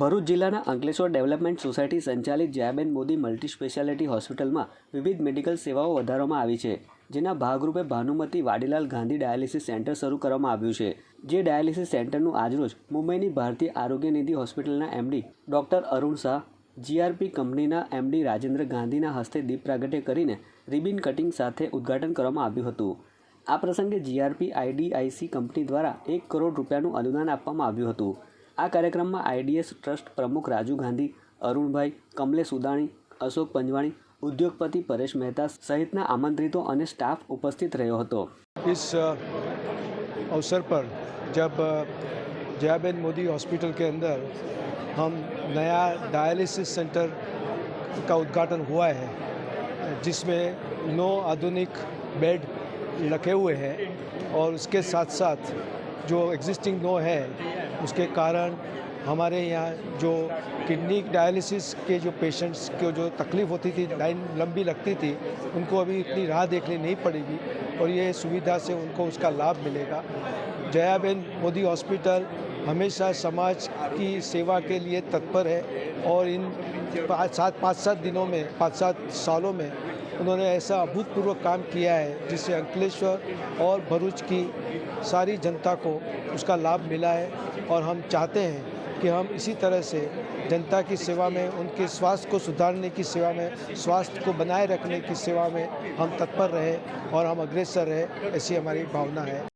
ભરૂચ જિલ્લાના Ankleshwar development society સંચાલિત Jayaben Modi multi speciality હોસ્પિટલમાં વિવિધ મેડિકલ સેવાઓ વધારવામાં આવી છે, જેના ભાગરૂપે ભાનુમતી વાડીલાલ ગાંધી ડાયાલિસિસ સેન્ટર શરૂ કરવામાં આવ્યું છે. જે ડાયાલિસિસ સેન્ટરનું આજરોજ મુંબઈની ભારતીય આરોગ્ય નિધિ હોસ્પિટલના MD doctor Arun Shah, GRP કંપનીના એમડી રાજેન્દ્ર ગાંધીના હસ્તે દીપ પ્રાગટ્ય કરીને રિબિન કટિંગ સાથે ઉદ્ઘાટન કરવામાં આવ્યું હતું. આ પ્રસંગે જીઆરપી આઈડીઆઈસી કંપની દ્વારા એક કરોડ રૂપિયાનું અનુદાન આપવામાં આવ્યું હતું. આ કાર્યક્રમમાં આઈડીએસ ટ્રસ્ટ પ્રમુખ રાજુ ગાંધી અરુણભાઈ કમલેશ ઉદાણી અશોક પંજવાણી ઉદ્યોગપતિ પરેશ મહેતા સહિતના આમંત્રિતો અને સ્ટાફ ઉપસ્થિત રહ્યો હતો इस अ, अवसर पर जब अ, जयाबेन मोदी हॉस्पिटल के अंदर हम नया डायलिसिस सेंटर का उद्घाटन हुआ है जिसमें नौ आधुनिक बेड रखे हुए हैं और उसके साथ साथ जो एग्जिस्टिंग नो है उसके कारण हमारे यहाँ जो किडनी डायलिसिस के जो पेशेंट्स को जो तकलीफ़ होती थी, लाइन लंबी लगती थी, उनको अभी इतनी राह देखनी नहीं पड़ेगी और ये सुविधा से उनको उसका लाभ मिलेगा। जयाबेन मोदी हॉस्पिटल हमेशा समाज की सेवा के लिए तत्पर है और इन सात, पाँच, सात दिनों में, पाँच, सात सालों में उन्होंने ऐसा अभूतपूर्व काम किया है जिससे अंकलेश्वर और भरूच की सारी जनता को उसका लाभ मिला है और हम चाहते हैं कि हम इसी तरह से जनता की सेवा में, उनके स्वास्थ्य को सुधारने की सेवा में, स्वास्थ्य को बनाए रखने की सेवा में हम तत्पर रहे और हम अग्रेसर रहे, ऐसी हमारी भावना है।